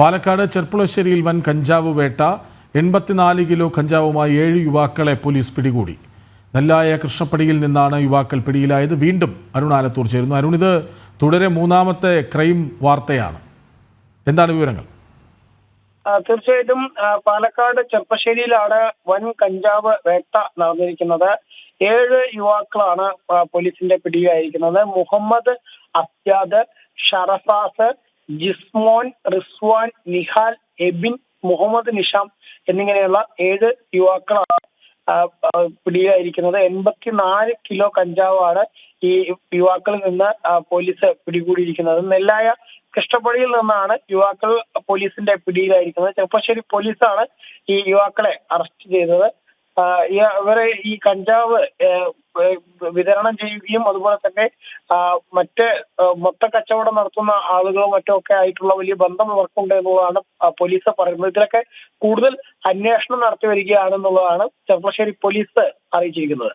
പാലക്കാട് ചെർപ്പുളശ്ശേരിയിൽ വൻ കഞ്ചാവ് വേട്ട എൺപത്തിനാല് കിലോ കഞ്ചാവുമായി ഏഴ് യുവാക്കളെ പോലീസ് പിടികൂടി. നെല്ലായ കൃഷ്ണപ്പടിയിൽ നിന്നാണ് യുവാക്കൾ പിടിയിലായത്. വീണ്ടും അരുൺ ആലത്തൂർ ചേരുന്നു. അരുൺ ഇത് തുടരെ മൂന്നാമത്തെ ക്രൈം വാർത്തയാണ്. എന്താണ് വിവരങ്ങൾ? തീർച്ചയായിട്ടും പാലക്കാട് ചെർപ്പശ്ശേരിയിലാണ് വൻ കഞ്ചാവ് വേട്ട നടന്നിരിക്കുന്നത്. ഏഴ് യുവാക്കളാണ് പോലീസിന്റെ പിടിയിലായിരിക്കുന്നത്. മുഹമ്മദ് അസ്യാദ് ഷറഫാസ് ജിസ്മോൻ റിസ്വാൻ നിഹാൽ എബിൻ മുഹമ്മദ് നിഷാം എന്നിങ്ങനെയുള്ള ഏഴ് യുവാക്കളാണ് പിടിയിലായിരിക്കുന്നത്. എൺപത്തിനാല് കിലോ കഞ്ചാവാണ് ഈ യുവാക്കളിൽ നിന്ന് പോലീസ് പിടികൂടിയിരിക്കുന്നത്. നെല്ലായ കൃഷ്ണപ്പടിയിൽ നിന്നാണ് യുവാക്കൾ പോലീസിന്റെ പിടിയിലായിരിക്കുന്നത്. ചെറുപ്പശ്ശേരി പോലീസാണ് ഈ യുവാക്കളെ അറസ്റ്റ് ചെയ്തത്. ഇവരെ ഈ കഞ്ചാവ് വിതരണം ചെയ്യുകയും അതുപോലെ തന്നെ മറ്റ് മൊത്ത കച്ചവടം നടത്തുന്ന ആളുകളും മറ്റും ഒക്കെ ആയിട്ടുള്ള വലിയ ബന്ധം ഇവർക്കുണ്ട് എന്നുള്ളതാണ് പോലീസ് പറയുന്നത്. ഇതിലൊക്കെ കൂടുതൽ അന്വേഷണം നടത്തി വരികയാണെന്നുള്ളതാണ് ചെറുപ്പശ്ശേരി പോലീസ് അറിയിച്ചിരിക്കുന്നത്.